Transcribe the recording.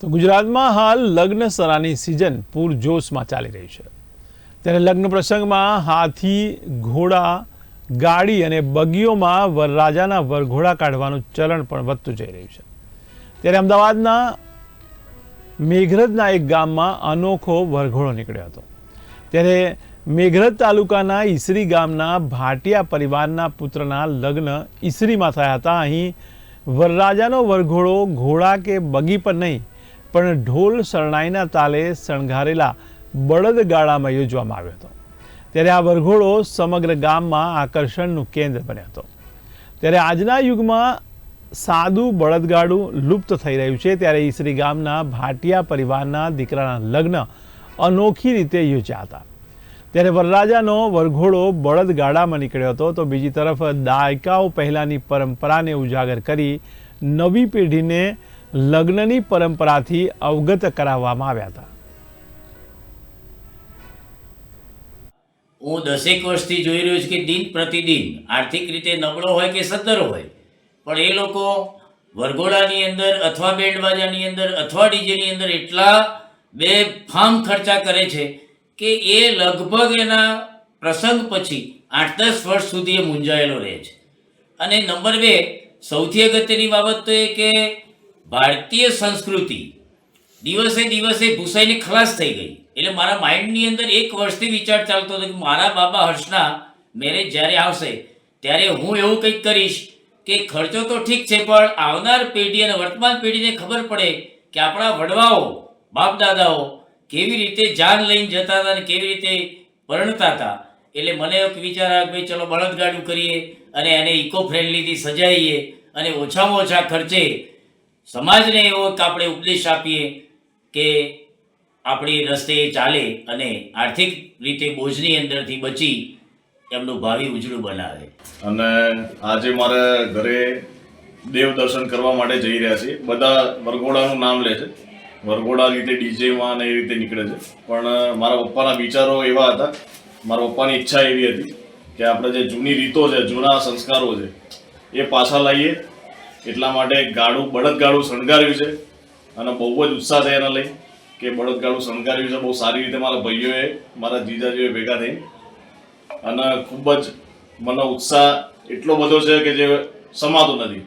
તો ગુજરાતમાં હાલ લગ્ન સરાની સિઝન પૂરજોશમાં ચાલી રહી છે. ત્યારે લગ્ન પ્રસંગમાં હાથી, ઘોડા, ગાડી અને બગીઓમાં વરરાજાના વરઘોડા કાઢવાનું ચલણ પણ વધતું જઈ રહ્યું છે. ત્યારે અમદાવાદના મેઘરજના એક ગામમાં અનોખો વરઘોડો નીકળ્યો હતો. ત્યારે મેઘરજ તાલુકાના ઈસરી ગામના ભાટિયા પરિવારના પુત્રના લગ્ન ઈસરીમાં થયા હતા. અહીં વરરાજાનો વરઘોડો ઘોડા કે બગી પર નહીં પણ ઢોલ શરણાઈના તાલે શણગારેલા બળદગાડામાં યોજવામાં આવ્યો હતો. ત્યારે આ વરઘોડો સમગ્ર ગામમાં આકર્ષણનું કેન્દ્ર બન્યો હતો. ત્યારે આજના યુગમાં સાદું બળદગાડું લુપ્ત થઈ રહ્યું છે. ત્યારે ઈસરી ગામના ભાટિયા પરિવારના દીકરાના લગ્ન અનોખી રીતે યોજ્યા હતા. ત્યારે વરરાજાનો વરઘોડો બળદગાડામાં નીકળ્યો હતો. તો બીજી તરફ દાયકાઓ પહેલાંની પરંપરાને ઉજાગર કરી નવી પેઢીને લગ્નની પરંપરાથી અવગત કરાવવામાં આવ્યા હતા. હું દસેક વર્ષથી જોઈ રહ્યો છું કે દિન પ્રતિદિન આર્થિક રીતે નબળો હોય કે સદ્ધર હોય, પણ એ લોકો વરઘોડાની અંદર અથવા બેન્ડ બાજાની અંદર અથવા ડીજેની અંદર એટલા બે ફામ ખર્ચા કરે છે કે એ લગભગ એના પ્રસંગ પછી આઠ દસ વર્ષ સુધી એ મૂંઝાયેલો રહે છે. અને નંબર બે, સૌથી અગત્યની બાબત તો એ કે ભારતીય સંસ્કૃતિ દિવસે દિવસે ભૂસાઈને ખલાસ થઈ ગઈ. એટલે મારા માઇન્ડની અંદર એક વર્ષથી વિચાર ચાલતો હતો કે મારા બાબા હર્ષના મેરેજ જ્યારે આવશે, ત્યારે હું એવું કંઈક કરીશ કે ખર્ચો તો ઠીક છે, પણ આવનાર પેઢી અને વર્તમાન પેઢીને ખબર પડે કે આપણા વડવાઓ બાપ દાદાઓ કેવી રીતે જાન લઈને જતા હતા અને કેવી રીતે પરણતા હતા. એટલે મને એક વિચાર આવ્યો ભાઈ ચલો બળદગાડું કરીએ અને એને ઇકો ફ્રેન્ડલીથી સજાઈએ અને ઓછામાં ઓછા ખર્ચે સમાજને એવો એક આપણે ઉપદેશ આપીએ કે આપણી રસ્તે ચાલે અને આર્થિક રીતે બોજની અંદરથી બચી એમનું ભાવિ ઉજળું બનાવે. અને આજે મારે ઘરે દેવ દર્શન કરવા માટે જઈ રહ્યા છીએ. બધા વરઘોડાનું નામ લે છે. વરઘોડા રીતે ડીજેમાં ને એ રીતે નીકળે છે. પણ મારા પપ્પાના વિચારો એવા હતા. મારા પપ્પાની ઈચ્છા એવી હતી કે આપણે જે જૂની રીતો છે, જૂના સંસ્કારો છે, એ પાછા લાવીએ. એટલા માટે ગાડું બળદગાડું શણગાર્યું છે. અને બહુ જ ઉત્સાહ છે એના લઈ કે બળદગાડું શણગાર્યું છે. બહુ સારી રીતે મારા ભાઈઓએ, મારા જીજાજીઓએ ભેગા થઈ. અને ખૂબ જ મને ઉત્સાહ એટલો બધો છે કે જે સમાતો નથી.